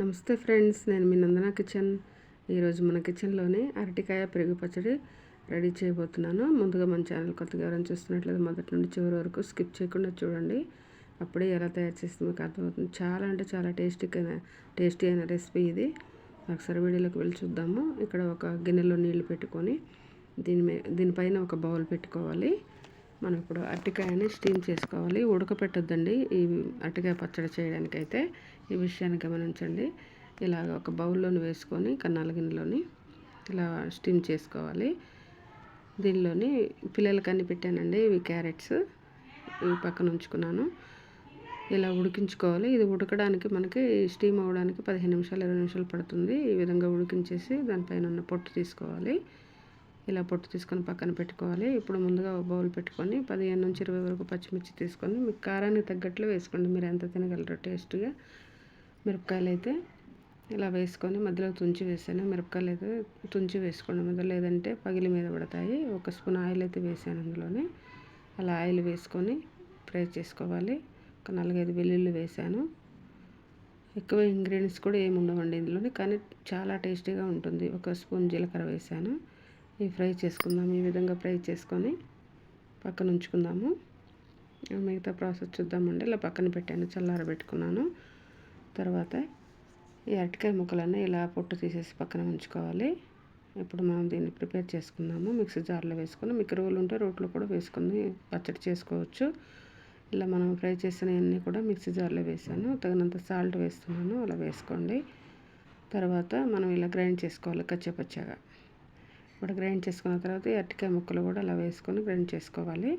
నమస్తే ఫ్రెండ్స్ నేను మీ నందన కిచెన్. ఈరోజు మన కిచెన్లోనే అరటికాయ పెరుగు పచ్చడి రెడీ చేయబోతున్నాను. ముందుగా మన ఛానల్ కొత్తగా ఎవరైనా చూస్తున్నట్లయితే మొదటి నుండి చివరి వరకు స్కిప్ చేయకుండా చూడండి. అప్పుడే ఎలా తయారు చేస్తే మీకు అర్థమవుతుంది. చాలా అంటే చాలా టేస్టీగా టేస్టీ అయిన రెసిపీ ఇది. ఒకసారి వీడియోలోకి వెళ్ళి చూద్దాము. ఇక్కడ ఒక గిన్నెలో నీళ్ళు పెట్టుకొని దీని మీ దీనిపైన ఒక బౌల్ పెట్టుకోవాలి. మనం ఇప్పుడు అరటికాయని స్టీమ్ చేసుకోవాలి. ఉడకపెట్టొద్దండి. ఈ అరటికాయ పచ్చడి చేయడానికైతే ఈ విషయాన్ని గమనించండి. ఇలాగ ఒక బౌల్లోని వేసుకొని కన్నాల గిన్నెలోని ఇలా స్టీమ్ చేసుకోవాలి. దీనిలోని పిల్లలకి అన్ని పెట్టానండి. ఇవి క్యారెట్స్. ఇవి పక్కన ఉంచుకున్నాను. ఇలా ఉడికించుకోవాలి. ఇది ఉడకడానికి మనకి స్టీమ్ అవ్వడానికి పదిహేను నిమిషాలు ఇరవై నిమిషాలు పడుతుంది. ఈ విధంగా ఉడికించేసి దానిపైన ఉన్న పొట్టు తీసుకోవాలి. ఇలా పొట్టు తీసుకొని పక్కన పెట్టుకోవాలి. ఇప్పుడు ముందుగా ఒక బౌల్ పెట్టుకొని పదిహేను నుంచి ఇరవై వరకు పచ్చిమిర్చి తీసుకొని మీకు కారానికి తగ్గట్లు వేసుకోండి. మీరు ఎంత తినగలరో టేస్ట్గా మిరపకాయలు అయితే ఇలా వేసుకొని మధ్యలో తుంచి వేసాను. మిరపకాయలు అయితే తుంచి వేసుకోండి మధ్యలో. లేదంటే పగిలి మీద పడతాయి. ఒక స్పూన్ ఆయిల్ అయితే వేసాను అందులోనే. అలా ఆయిల్ వేసుకొని ఫ్రై చేసుకోవాలి. ఒక నాలుగైదు వెల్లుల్లి వేసాను. ఎక్కువ ఇంగ్రీడియంట్స్ కూడా ఏమి ఉండవండి ఇందులోనే. కానీ చాలా టేస్టీగా ఉంటుంది. ఒక స్పూన్ జీలకర్ర వేసాను. ఇవి ఫ్రై చేసుకుందాం ఈ విధంగా ఫ్రై చేసుకొని పక్కన ఉంచుకుందాము. మిగతా ప్రాసెస్ చూద్దామండి. ఇలా పక్కన పెట్టాను చల్లారబెట్టుకున్నాను. తర్వాత ఈ అరటికాయ ముక్కలన్నీ ఇలా పొట్టు తీసేసి పక్కన ఉంచుకోవాలి. ఇప్పుడు మనం దీన్ని ప్రిపేర్ చేసుకుందాము. మిక్సీ జార్లో వేసుకొని మీకు రోలు ఉంటే రోట్లో కూడా వేసుకొని పచ్చడి చేసుకోవచ్చు. ఇలా మనం ఫ్రై చేసినవన్నీ కూడా మిక్సీ జార్లో వేసాను. తగినంత సాల్ట్ వేస్తున్నాను అలా వేసుకోండి. తర్వాత మనం ఇలా గ్రైండ్ చేసుకోవాలి కచ్చపచ్చగా. ఇప్పుడు గ్రైండ్ చేసుకున్న తర్వాత అరటికాయ ముక్కలు కూడా అలా వేసుకొని గ్రైండ్ చేసుకోవాలి.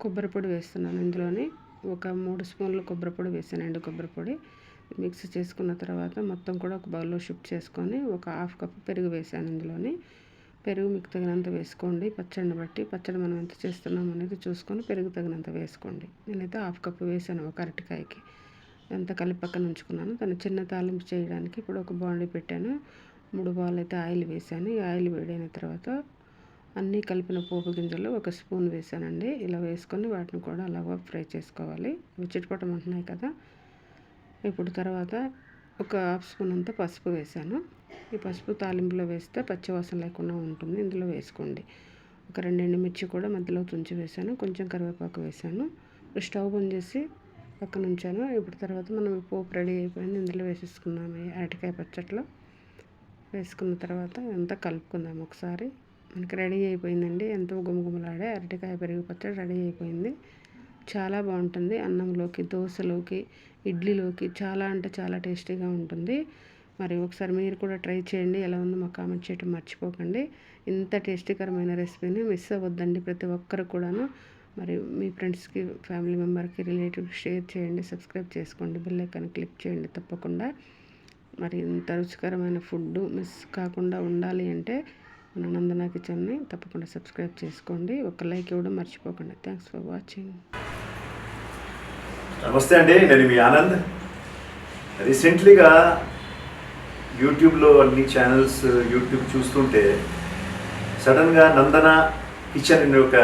కొబ్బరి పొడి వేస్తున్నాను ఇందులోని. ఒక మూడు స్పూన్లు కొబ్బరి పొడి వేసాను కొబ్బరి పొడి. మిక్స్ చేసుకున్న తర్వాత మొత్తం కూడా ఒక బౌల్లో షిఫ్ట్ చేసుకొని ఒక హాఫ్ కప్ పెరుగు వేసాను ఇందులోని. పెరుగు మీకు తగినంత వేసుకోండి. పచ్చడిని బట్టి పచ్చడి మనం ఎంత చేస్తున్నాం అనేది చూసుకొని పెరుగు తగినంత వేసుకోండి. నేనైతే హాఫ్ కప్ వేసాను ఒక అరటికాయకి. ఎంత కలిపి పక్కన ఉంచుకున్నాను దాన్ని చిన్న తాలింపు చేయడానికి ఇప్పుడు ఒక బాండీ పెట్టాను. మూడు బాల్ అయితే ఆయిల్ వేసాను ఈ ఆయిల్ వేడైన తర్వాత అన్నీ కలిపిన పోపు గింజలు ఒక స్పూన్ వేసానండి ఇలా వేసుకొని వాటిని కూడా అలాగా ఫ్రై చేసుకోవాలి. అవి చిటపటమంటున్నాయి కదా. ఇప్పుడు తర్వాత ఒక హాఫ్ స్పూన్ అంతా పసుపు వేసాను ఈ పసుపు తాలింపులో వేస్తే పచ్చివాసన లేకుండా ఉంటుంది. ఇందులో వేసుకోండి. ఒక రెండు ఎండుమిర్చి కూడా మధ్యలో తుంచి వేసాను కొంచెం కరివేపాకు వేసాను స్టవ్ బంద్ చేసి పక్కన ఉంచాను. ఇప్పుడు తర్వాత మనం పోపు రెడీ అయిపోయింది. ఇందులో వేసేసుకున్నాము అరటికాయ పచ్చట్లో. వేసుకున్న తర్వాత అంతా కలుపుకుందాం ఒకసారి. మనకి రెడీ అయిపోయిందండి. ఎంతో గుమగుమలాడే అరటికాయ పెరుగు పచ్చడి రెడీ అయిపోయింది. చాలా బాగుంటుంది. అన్నంలోకి దోశలోకి ఇడ్లీలోకి చాలా అంటే చాలా టేస్టీగా ఉంటుంది. మరి ఒకసారి మీరు కూడా ట్రై చేయండి. ఎలా ఉందో మాకు కామెంట్ చేయడం మర్చిపోకండి. ఇంత టేస్టీకరమైన రెసిపీని మిస్ అవ్వద్దండి ప్రతి ఒక్కరు కూడాను. మరి మీ ఫ్రెండ్స్కి ఫ్యామిలీ మెంబర్కి రిలేటివ్ షేర్ చేయండి. సబ్స్క్రైబ్ చేసుకోండి. బెల్ ఐకాన్ క్లిక్ చేయండి తప్పకుండా. మరి ఇంత రుచికరమైన ఫుడ్ మిస్ కాకుండా ఉండాలి అంటే మన నందన కిచెన్ని తప్పకుండా సబ్స్క్రైబ్ చేసుకోండి. ఒక లైక్ ఇవ్వడం మర్చిపోకండి. థ్యాంక్స్ ఫర్ వాచింగ్ నమస్తే అండి. నేను మీ ఆనంద్. రీసెంట్లీగా యూట్యూబ్లో అన్ని ఛానల్స్ యూట్యూబ్ చూస్తుంటే సడన్గా నందన కిచెన్ అనే ఒక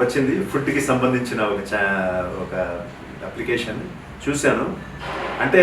వచ్చింది. ఫుడ్కి సంబంధించిన ఒక ఛా ఒక అప్లికేషన్ చూశాను. అంటే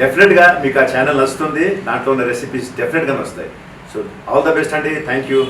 డెఫినెట్గా మీకు ఆ ఛానల్ నచ్చుతుంది. దాంట్లో ఉన్న రెసిపీస్ డెఫినెట్గా నచ్చుతాయి. సో ఆల్ ద బెస్ట్ అండి. Thank you